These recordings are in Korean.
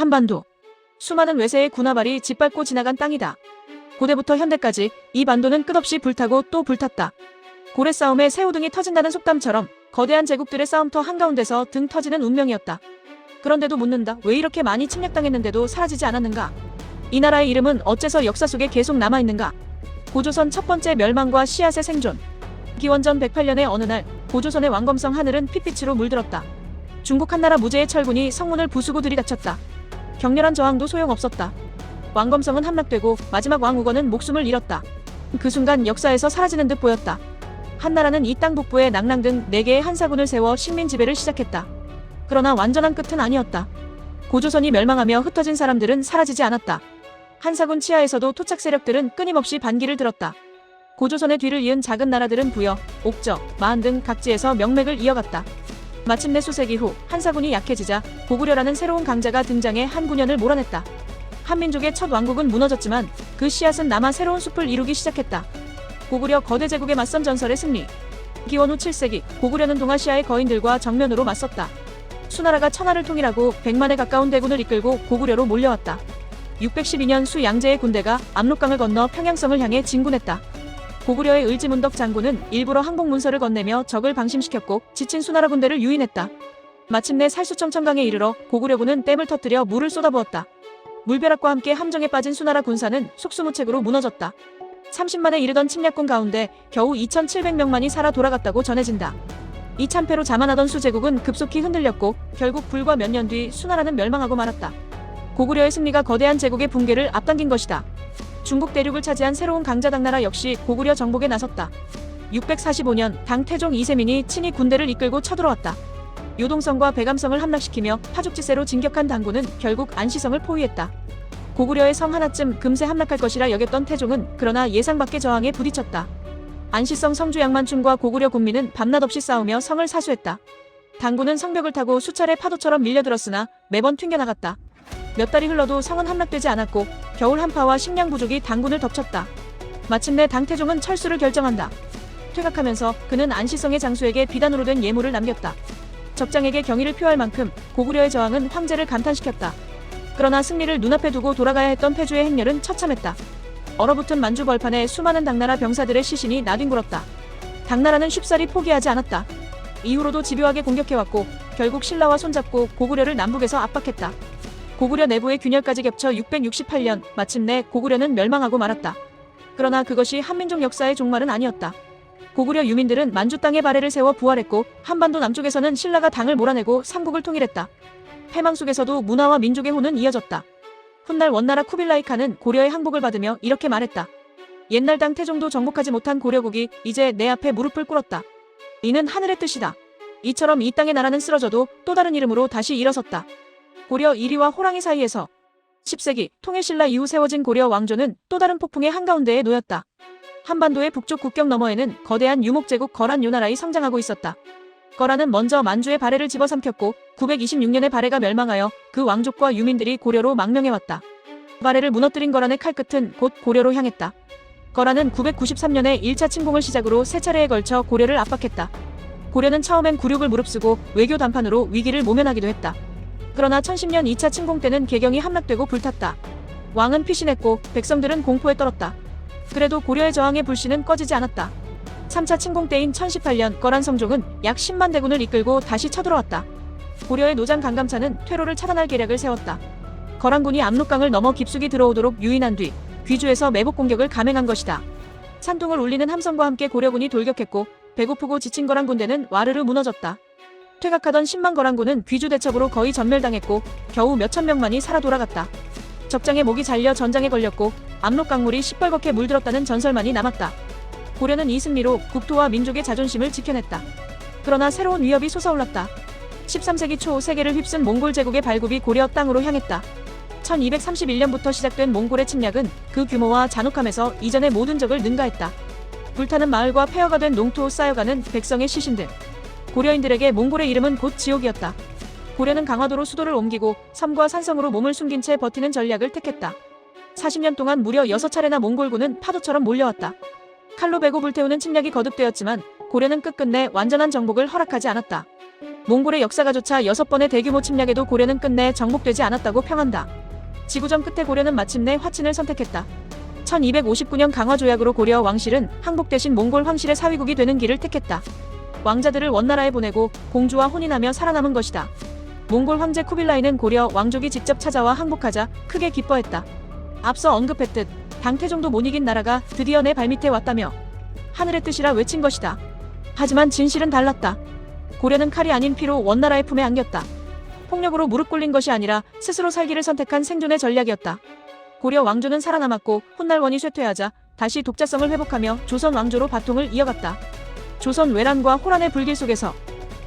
한반도. 수많은 외세의 군화발이 짓밟고 지나간 땅이다. 고대부터 현대까지 이 반도는 끝없이 불타고 또 불탔다. 고래 싸움에 새우등이 터진다는 속담처럼 거대한 제국들의 싸움터 한가운데서 등 터지는 운명이었다. 그런데도 묻는다. 왜 이렇게 많이 침략당했는데도 사라지지 않았는가? 이 나라의 이름은 어째서 역사 속에 계속 남아있는가? 고조선 첫 번째 멸망과 씨앗의 생존. 기원전 108년의 어느 날 고조선의 왕검성 하늘은 핏빛으로 물들었다. 중국 한나라 무제의 철군이 성문을 부수고 들이닥쳤다. 격렬한 저항도 소용없었다. 왕검성은 함락되고 마지막 왕우건은 목숨을 잃었다. 그 순간 역사에서 사라지는 듯 보였다. 한나라는 이 땅 북부에 낭랑 등 4개의 한사군을 세워 식민 지배를 시작했다. 그러나 완전한 끝은 아니었다. 고조선이 멸망하며 흩어진 사람들은 사라지지 않았다. 한사군 치하에서도 토착 세력들은 끊임없이 반기를 들었다. 고조선의 뒤를 이은 작은 나라들은 부여, 옥저, 마한 등 각지에서 명맥을 이어갔다. 마침내 수세기 후 한사군이 약해지자 고구려라는 새로운 강자가 등장해 한군현을 몰아냈다. 한민족의 첫 왕국은 무너졌지만 그 씨앗은 남아 새로운 숲을 이루기 시작했다. 고구려 거대 제국에 맞선 전설의 승리. 기원 후 7세기 고구려는 동아시아의 거인들과 정면으로 맞섰다. 수나라가 천하를 통일하고 100만에 가까운 대군을 이끌고 고구려로 몰려왔다. 612년 수 양제의 군대가 압록강을 건너 평양성을 향해 진군했다. 고구려의 을지문덕 장군은 일부러 항복 문서를 건네며 적을 방심시켰고 지친 수나라 군대를 유인했다. 마침내 살수청천강에 이르러 고구려군은 댐을 터뜨려 물을 쏟아부었다. 물벼락과 함께 함정에 빠진 수나라 군사는 속수무책으로 무너졌다. 30만에 이르던 침략군 가운데 겨우 2,700명만이 살아 돌아갔다고 전해진다. 이 참패로 자만하던 수제국은 급속히 흔들렸고 결국 불과 몇 년 뒤 수나라는 멸망하고 말았다. 고구려의 승리가 거대한 제국의 붕괴를 앞당긴 것이다. 중국 대륙을 차지한 새로운 강자 당나라 역시 고구려 정복에 나섰다. 645년 당 태종 이세민이 친히 군대를 이끌고 쳐들어왔다. 요동성과 배감성을 함락시키며 파죽지세로 진격한 당군은 결국 안시성을 포위했다. 고구려의 성 하나쯤 금세 함락할 것이라 여겼던 태종은 그러나 예상 밖의 저항에 부딪혔다. 안시성 성주 양만춘과 고구려 군민은 밤낮 없이 싸우며 성을 사수했다. 당군은 성벽을 타고 수차례 파도처럼 밀려들었으나 매번 튕겨나갔다. 몇 달이 흘러도 성은 함락되지 않았고 겨울 한파와 식량 부족이 당군을 덮쳤다. 마침내 당태종은 철수를 결정한다. 퇴각하면서 그는 안시성의 장수에게 비단으로 된 예물을 남겼다. 적장에게 경의를 표할 만큼 고구려의 저항은 황제를 감탄시켰다. 그러나 승리를 눈앞에 두고 돌아가야 했던 패주의 행렬은 처참했다. 얼어붙은 만주 벌판에 수많은 당나라 병사들의 시신이 나뒹굴었다. 당나라는 쉽사리 포기하지 않았다. 이후로도 집요하게 공격해왔고 결국 신라와 손잡고 고구려를 남북에서 압박했다. 고구려 내부의 균열까지 겹쳐 668년 마침내 고구려는 멸망하고 말았다. 그러나 그것이 한민족 역사의 종말은 아니었다. 고구려 유민들은 만주 땅에 발해를 세워 부활했고 한반도 남쪽에서는 신라가 당을 몰아내고 삼국을 통일했다. 패망 속에서도 문화와 민족의 혼은 이어졌다. 훗날 원나라 쿠빌라이 칸은 고려의 항복을 받으며 이렇게 말했다. 옛날 당 태종도 정복하지 못한 고려국이 이제 내 앞에 무릎을 꿇었다. 이는 하늘의 뜻이다. 이처럼 이 땅의 나라는 쓰러져도 또 다른 이름으로 다시 일어섰다. 고려 1위와 호랑이 사이에서 10세기 통일신라 이후 세워진 고려 왕조는 또 다른 폭풍의 한가운데에 놓였다. 한반도의 북쪽 국경 너머에는 거대한 유목제국 거란 요나라이 성장하고 있었다. 거란은 먼저 만주의 발해를 집어삼켰고 926년에 발해가 멸망하여 그 왕족과 유민들이 고려로 망명해왔다. 발해를 무너뜨린 거란의 칼끝은 곧 고려로 향했다. 거란은 993년에 1차 침공을 시작으로 세 차례에 걸쳐 고려를 압박했다. 고려는 처음엔 굴욕을 무릅쓰고 외교 단판으로 위기를 모면하기도 했다. 그러나 1010년 2차 침공 때는 개경이 함락되고 불탔다. 왕은 피신했고 백성들은 공포에 떨었다. 그래도 고려의 저항의 불씨는 꺼지지 않았다. 3차 침공 때인 1018년 거란 성종은 약 10만 대군을 이끌고 다시 쳐들어왔다. 고려의 노장 강감차는 퇴로를 차단할 계략을 세웠다. 거란군이 압록강을 넘어 깊숙이 들어오도록 유인한 뒤 귀주에서 매복 공격을 감행한 것이다. 산둥을 울리는 함성과 함께 고려군이 돌격했고 배고프고 지친 거란 군대는 와르르 무너졌다. 퇴각하던 10만 거란군은 귀주 대첩으로 거의 전멸당했고 겨우 몇천 명만이 살아 돌아갔다. 적장의 목이 잘려 전장에 걸렸고 압록 강물이 시뻘겋게 물들었다는 전설만이 남았다. 고려는 이 승리로 국토와 민족의 자존심을 지켜냈다. 그러나 새로운 위협이 솟아올랐다. 13세기 초 세계를 휩쓴 몽골 제국의 발굽이 고려 땅으로 향했다. 1231년부터 시작된 몽골의 침략은 그 규모와 잔혹함에서 이전의 모든 적을 능가했다. 불타는 마을과 폐허가 된 농토 쌓여가는 백성의 시신들. 고려인들에게 몽골의 이름은 곧 지옥이었다. 고려는 강화도로 수도를 옮기고 섬과 산성으로 몸을 숨긴 채 버티는 전략을 택했다. 40년 동안 무려 6차례나 몽골군은 파도처럼 몰려왔다. 칼로 베고 불태우는 침략이 거듭되었지만 고려는 끝끝내 완전한 정복을 허락하지 않았다. 몽골의 역사가 조차 여섯 번의 대규모 침략에도 고려는 끝내 정복되지 않았다고 평한다. 지구전 끝에 고려는 마침내 화친을 선택했다. 1259년 강화 조약으로 고려 왕실은 항복 대신 몽골 황실의 사위국이 되는 길을 택했다. 왕자들을 원나라에 보내고 공주와 혼인하며 살아남은 것이다. 몽골 황제 쿠빌라이는 고려 왕족이 직접 찾아와 항복하자 크게 기뻐했다. 앞서 언급했듯 당태종도 못 이긴 나라가 드디어 내 발밑에 왔다며 하늘의 뜻이라 외친 것이다. 하지만 진실은 달랐다. 고려는 칼이 아닌 피로 원나라의 품에 안겼다. 폭력으로 무릎 꿇린 것이 아니라 스스로 살기를 선택한 생존의 전략이었다. 고려 왕조는 살아남았고 훗날원이 쇠퇴하자 다시 독자성을 회복하며 조선 왕조로 바통을 이어갔다. 조선 외란과 호란의 불길 속에서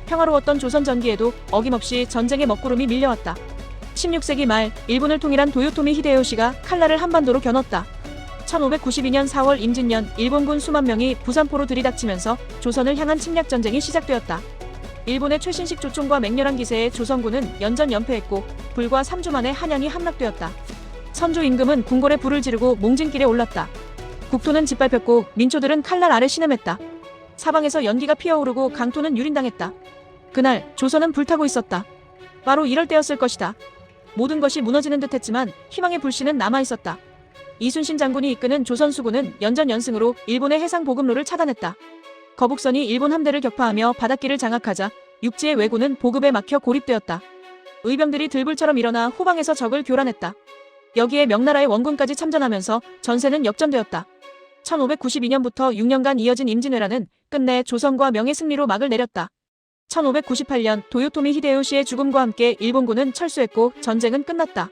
평화로웠던 조선 전기에도 어김없이 전쟁의 먹구름이 밀려왔다. 16세기 말 일본을 통일한 도요토미 히데요시가 칼날을 한반도로 겨눴다. 1592년 4월 임진년 일본군 수만 명이 부산포로 들이닥치면서 조선을 향한 침략 전쟁이 시작되었다. 일본의 최신식 조총과 맹렬한 기세에 조선군은 연전 연패했고 불과 3주 만에 한양이 함락되었다. 선조 임금은 궁궐에 불을 지르고 몽진길에 올랐다. 국토는 짓밟혔고 민초들은 칼날 아래 신음했다. 사방에서 연기가 피어오르고 강토는 유린당했다. 그날 조선은 불타고 있었다. 바로 이럴 때였을 것이다. 모든 것이 무너지는 듯했지만 희망의 불씨는 남아 있었다. 이순신 장군이 이끄는 조선 수군은 연전 연승으로 일본의 해상 보급로를 차단했다. 거북선이 일본 함대를 격파하며 바닷길을 장악하자 육지의 왜군은 보급에 막혀 고립되었다. 의병들이 들불처럼 일어나 후방에서 적을 교란했다. 여기에 명나라의 원군까지 참전하면서 전세는 역전되었다. 1592년부터 6년간 이어진 임진왜란은 끝내 조선과 명의 승리로 막을 내렸다. 1598년 도요토미 히데요시의 죽음과 함께 일본군은 철수했고 전쟁은 끝났다.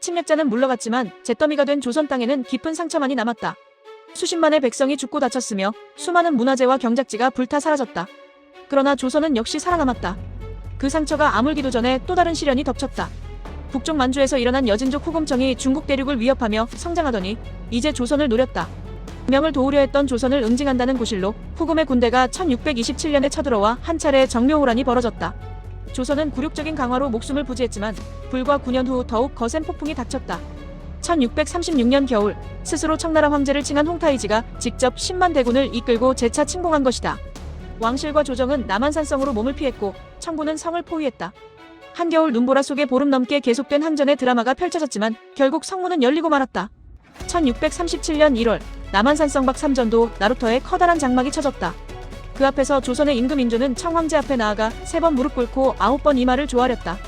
침략자는 물러갔지만 잿더미가 된 조선 땅에는 깊은 상처만이 남았다. 수십만의 백성이 죽고 다쳤으며 수많은 문화재와 경작지가 불타 사라졌다. 그러나 조선은 역시 살아남았다. 그 상처가 아물기도 전에 또 다른 시련이 덮쳤다. 북쪽 만주에서 일어난 여진족 후금청이 중국 대륙을 위협하며 성장하더니 이제 조선을 노렸다. 명을 도우려 했던 조선을 응징한다는 구실로 후금의 군대가 1627년에 쳐들어와 한 차례 정묘호란이 벌어졌다. 조선은 굴욕적인 강화로 목숨을 부지했지만 불과 9년 후 더욱 거센 폭풍이 닥쳤다. 1636년 겨울 스스로 청나라 황제를 칭한 홍타이지가 직접 10만 대군을 이끌고 재차 침공한 것이다. 왕실과 조정은 남한산성으로 몸을 피했고 청군은 성을 포위했다. 한겨울 눈보라 속에 보름 넘게 계속된 항전의 드라마가 펼쳐졌지만 결국 성문은 열리고 말았다. 1637년 1월 남한산성 박삼전도 나루터에 커다란 장막이 쳐졌다. 그 앞에서 조선의 임금 인조는 청황제 앞에 나아가 세 번 무릎 꿇고 아홉 번 이마를 조아렸다.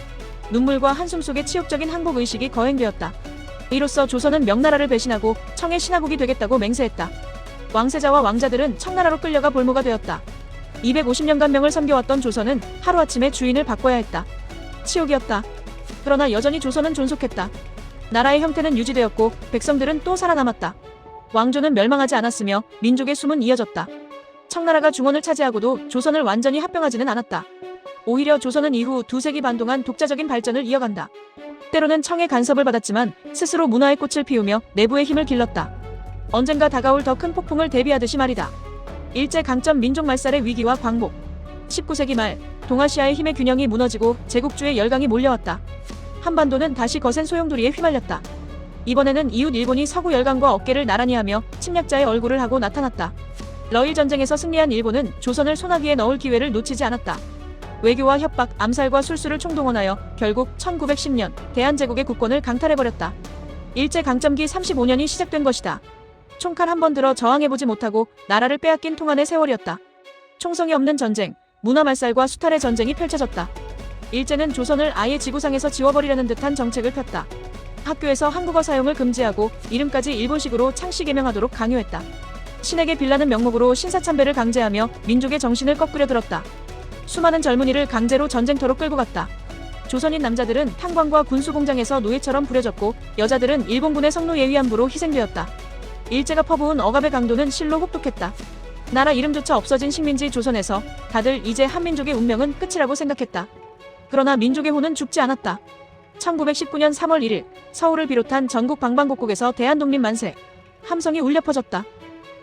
눈물과 한숨 속에 치욕적인 항복 의식이 거행되었다. 이로써 조선은 명나라를 배신하고 청의 신하국이 되겠다고 맹세했다. 왕세자와 왕자들은 청나라로 끌려가 볼모가 되었다. 250년간 명을 섬겨왔던 조선은 하루아침에 주인을 바꿔야 했다. 치욕이었다. 그러나 여전히 조선은 존속했다. 나라의 형태는 유지되었고 백성들은 또 살아남았다. 왕조는 멸망하지 않았으며 민족의 숨은 이어졌다. 청나라가 중원을 차지하고도 조선을 완전히 합병하지는 않았다. 오히려 조선은 이후 두 세기 반 동안 독자적인 발전을 이어간다. 때로는 청의 간섭을 받았지만 스스로 문화의 꽃을 피우며 내부의 힘을 길렀다. 언젠가 다가올 더 큰 폭풍을 대비하듯이 말이다. 일제 강점 민족 말살의 위기와 광복. 19세기 말 동아시아의 힘의 균형이 무너지고 제국주의 열강이 몰려왔다. 한반도는 다시 거센 소용돌이에 휘말렸다. 이번에는 이웃 일본이 서구 열강과 어깨를 나란히 하며 침략자의 얼굴을 하고 나타났다. 러일 전쟁에서 승리한 일본은 조선을 소나기에 넣을 기회를 놓치지 않았다. 외교와 협박, 암살과 술수를 총동원하여 결국 1910년 대한제국의 국권을 강탈해버렸다. 일제 강점기 35년이 시작된 것이다. 총칼 한 번 들어 저항해보지 못하고 나라를 빼앗긴 통한의 세월이었다. 총성이 없는 전쟁, 문화 말살과 수탈의 전쟁이 펼쳐졌다. 일제는 조선을 아예 지구상에서 지워버리려는 듯한 정책을 폈다. 학교에서 한국어 사용을 금지하고 이름까지 일본식으로 창씨 개명하도록 강요했다. 신에게 빌라는 명목으로 신사참배를 강제하며 민족의 정신을 거꾸려 들었다. 수많은 젊은이를 강제로 전쟁터로 끌고 갔다. 조선인 남자들은 탄광과 군수 공장에서 노예처럼 부려졌고 여자들은 일본군의 성노 예위안부로 희생되었다. 일제가 퍼부은 억압의 강도는 실로 혹독했다. 나라 이름조차 없어진 식민지 조선에서 다들 이제 한민족의 운명은 끝이라고 생각했다. 그러나 민족의 혼은 죽지 않았다. 1919년 3월 1일 서울을 비롯한 전국 방방곡곡에서 대한독립 만세. 함성이 울려 퍼졌다.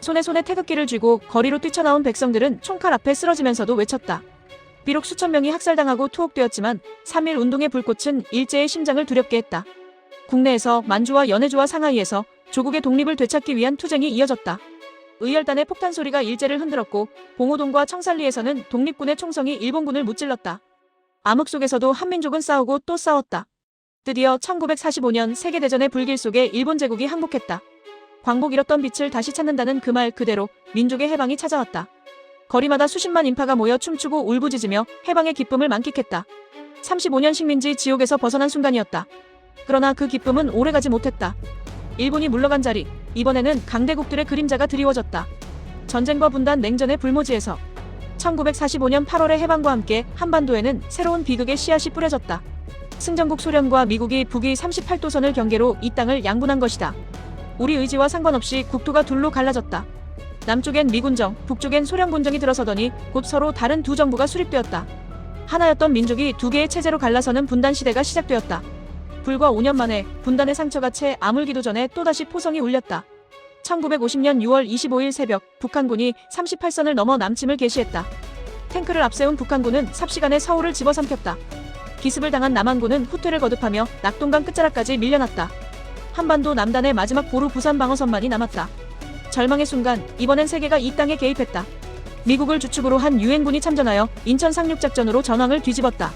손에 손에 태극기를 쥐고 거리로 뛰쳐나온 백성들은 총칼 앞에 쓰러지면서도 외쳤다. 비록 수천 명이 학살당하고 투옥되었지만 3.1 운동의 불꽃은 일제의 심장을 두렵게 했다. 국내에서 만주와 연해주와 상하이에서 조국의 독립을 되찾기 위한 투쟁이 이어졌다. 의열단의 폭탄 소리가 일제를 흔들었고 봉오동과 청산리에서는 독립군의 총성이 일본군을 무찔렀다. 암흑 속에서도 한민족은 싸우고 또 싸웠다. 드디어 1945년 세계대전의 불길 속에 일본 제국이 항복했다. 광복 잃었던 빛을 다시 찾는다는 그 말 그대로 민족의 해방이 찾아왔다. 거리마다 수십만 인파가 모여 춤추고 울부짖으며 해방의 기쁨을 만끽했다. 35년 식민지 지옥에서 벗어난 순간이었다. 그러나 그 기쁨은 오래가지 못했다. 일본이 물러간 자리, 이번에는 강대국들의 그림자가 드리워졌다. 전쟁과 분단 냉전의 불모지에서 1945년 8월의 해방과 함께 한반도에는 새로운 비극의 씨앗이 뿌려졌다. 승전국 소련과 미국이 북위 38도선을 경계로 이 땅을 양분한 것이다. 우리 의지와 상관없이 국토가 둘로 갈라졌다. 남쪽엔 미군정, 북쪽엔 소련 군정이 들어서더니 곧 서로 다른 두 정부가 수립되었다. 하나였던 민족이 두 개의 체제로 갈라서는 분단 시대가 시작되었다. 불과 5년 만에 분단의 상처가 채 아물기도 전에 또다시 포성이 울렸다. 1950년 6월 25일 새벽 북한군이 38선을 넘어 남침을 개시했다. 탱크를 앞세운 북한군은 삽시간에 서울을 집어삼켰다. 기습을 당한 남한군은 후퇴를 거듭하며 낙동강 끝자락까지 밀려났다. 한반도 남단의 마지막 보루 부산 방어선만이 남았다. 절망의 순간 이번엔 세계가 이 땅에 개입했다. 미국을 주축으로 한 유엔군이 참전하여 인천 상륙작전으로 전황을 뒤집었다.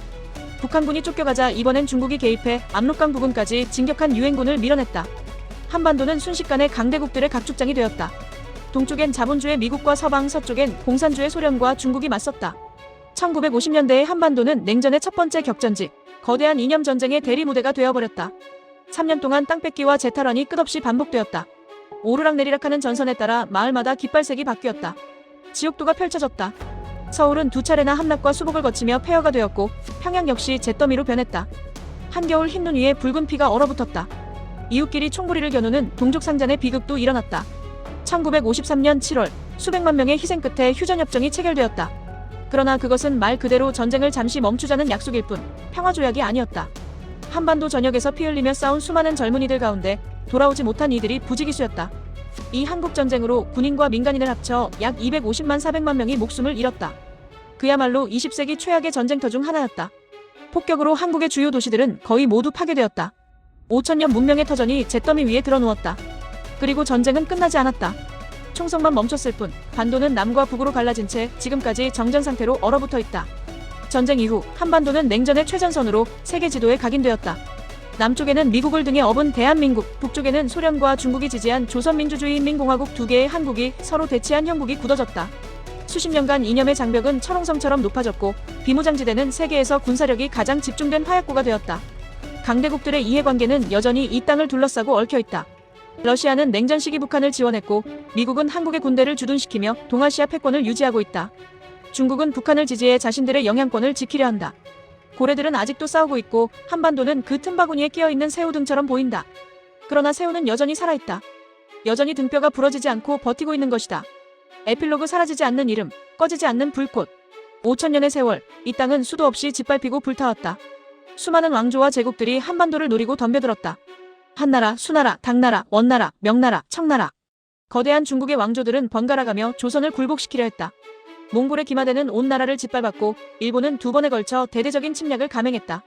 북한군이 쫓겨가자 이번엔 중국이 개입해 압록강 부근까지 진격한 유엔군을 밀어냈다. 한반도는 순식간에 강대국들의 각축장이 되었다. 동쪽엔 자본주의 미국과 서방, 서쪽엔 공산주의 소련과 중국이 맞섰다. 1950년대의 한반도는 냉전의 첫 번째 격전지, 거대한 이념 전쟁의 대리 무대가 되어버렸다. 3년 동안 땅 뺏기와 재탈환이 끝없이 반복되었다. 오르락내리락하는 전선에 따라 마을마다 깃발색이 바뀌었다. 지옥도가 펼쳐졌다. 서울은 두 차례나 함락과 수복을 거치며 폐허가 되었고 평양 역시 잿더미로 변했다. 한겨울 흰 눈 위에 붉은 피가 얼어붙었다. 이웃끼리 총부리를 겨누는 동족 상잔의 비극도 일어났다. 1953년 7월 수백만 명의 희생 끝에 휴전협정이 체결되었다. 그러나 그것은 말 그대로 전쟁을 잠시 멈추자는 약속일 뿐 평화조약이 아니었다. 한반도 전역에서 피 흘리며 싸운 수많은 젊은이들 가운데 돌아오지 못한 이들이 부지기수였다. 이 한국전쟁으로 군인과 민간인을 합쳐 약 250만 400만 명이 목숨을 잃었다. 그야말로 20세기 최악의 전쟁터 중 하나였다. 폭격으로 한국의 주요 도시들은 거의 모두 파괴되었다. 5천년 문명의 터전이 잿더미 위에 드러누웠다. 그리고 전쟁은 끝나지 않았다. 총성만 멈췄을 뿐 반도는 남과 북으로 갈라진 채 지금까지 정전 상태로 얼어붙어 있다. 전쟁 이후 한반도는 냉전의 최전선으로 세계 지도에 각인되었다. 남쪽에는 미국을 등에 업은 대한민국, 북쪽에는 소련과 중국이 지지한 조선민주주의인민공화국 두 개의 한국이 서로 대치한 형국이 굳어졌다. 수십 년간 이념의 장벽은 철옹성처럼 높아졌고 비무장지대는 세계에서 군사력이 가장 집중된 화약고가 되었다. 강대국들의 이해관계는 여전히 이 땅을 둘러싸고 얽혀 있다. 러시아는 냉전 시기 북한을 지원했고 미국은 한국의 군대를 주둔시키며 동아시아 패권을 유지하고 있다. 중국은 북한을 지지해 자신들의 영향권을 지키려 한다. 고래들은 아직도 싸우고 있고 한반도는 그 틈바구니에 끼어 있는 새우 등처럼 보인다. 그러나 새우는 여전히 살아있다. 여전히 등뼈가 부러지지 않고 버티고 있는 것이다. 에필로그 사라지지 않는 이름, 꺼지지 않는 불꽃. 5천년의 세월, 이 땅은 수도 없이 짓밟히고 불타왔다. 수많은 왕조와 제국들이 한반도를 노리고 덤벼들었다. 한나라, 수나라, 당나라, 원나라, 명나라, 청나라. 거대한 중국의 왕조들은 번갈아가며 조선을 굴복시키려 했다. 몽골의 기마대는 온 나라를 짓밟았고 일본은 두 번에 걸쳐 대대적인 침략을 감행했다.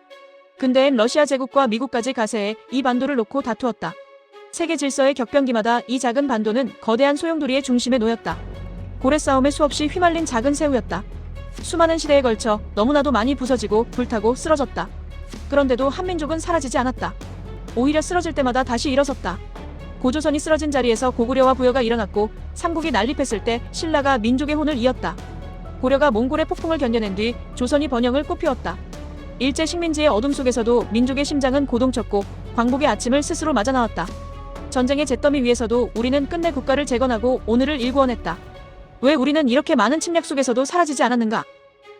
근대엔 러시아 제국과 미국까지 가세해 이 반도를 놓고 다투었다. 세계 질서의 격변기마다 이 작은 반도는 거대한 소용돌이의 중심에 놓였다. 고래 싸움에 수없이 휘말린 작은 새우였다. 수많은 시대에 걸쳐 너무나도 많이 부서지고 불타고 쓰러졌다. 그런데도 한민족은 사라지지 않았다. 오히려 쓰러질 때마다 다시 일어섰다. 고조선이 쓰러진 자리에서 고구려와 부여가 일어났고 삼국이 난립했을 때 신라가 민족의 혼을 이었다. 고려가 몽골의 폭풍을 견뎌낸 뒤 조선이 번영을 꽃피웠다. 일제 식민지의 어둠 속에서도 민족의 심장은 고동쳤고 광복의 아침을 스스로 맞아 나왔다. 전쟁의 잿더미 위에서도 우리는 끝내 국가를 재건하고 오늘을 일구어냈다. 왜 우리는 이렇게 많은 침략 속에서도 사라지지 않았는가?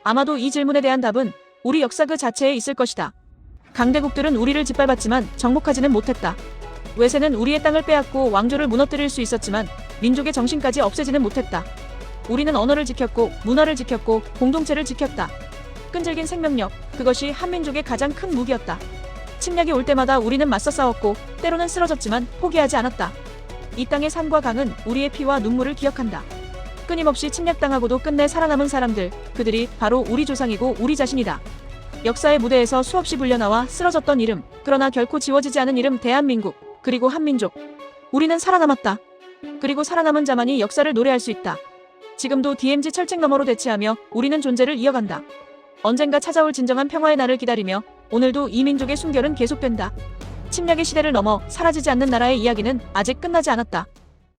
아마도 이 질문에 대한 답은 우리 역사 그 자체에 있을 것이다. 강대국들은 우리를 짓밟았지만 정복하지는 못했다. 외세는 우리의 땅을 빼앗고 왕조를 무너뜨릴 수 있었지만 민족의 정신까지 없애지는 못했다. 우리는 언어를 지켰고 문화를 지켰고 공동체를 지켰다. 끈질긴 생명력, 그것이 한민족의 가장 큰 무기였다. 침략이 올 때마다 우리는 맞서 싸웠고 때로는 쓰러졌지만 포기하지 않았다. 이 땅의 산과 강은 우리의 피와 눈물을 기억한다. 끊임없이 침략당하고도 끝내 살아남은 사람들, 그들이 바로 우리 조상이고 우리 자신이다. 역사의 무대에서 수없이 불려나와 쓰러졌던 이름, 그러나 결코 지워지지 않은 이름 대한민국, 그리고 한민족. 우리는 살아남았다. 그리고 살아남은 자만이 역사를 노래할 수 있다. 지금도 DMZ 철책 너머로 대치하며 우리는 존재를 이어간다. 언젠가 찾아올 진정한 평화의 날을 기다리며 오늘도 이 민족의 순결은 계속된다. 침략의 시대를 넘어 사라지지 않는 나라의 이야기는 아직 끝나지 않았다.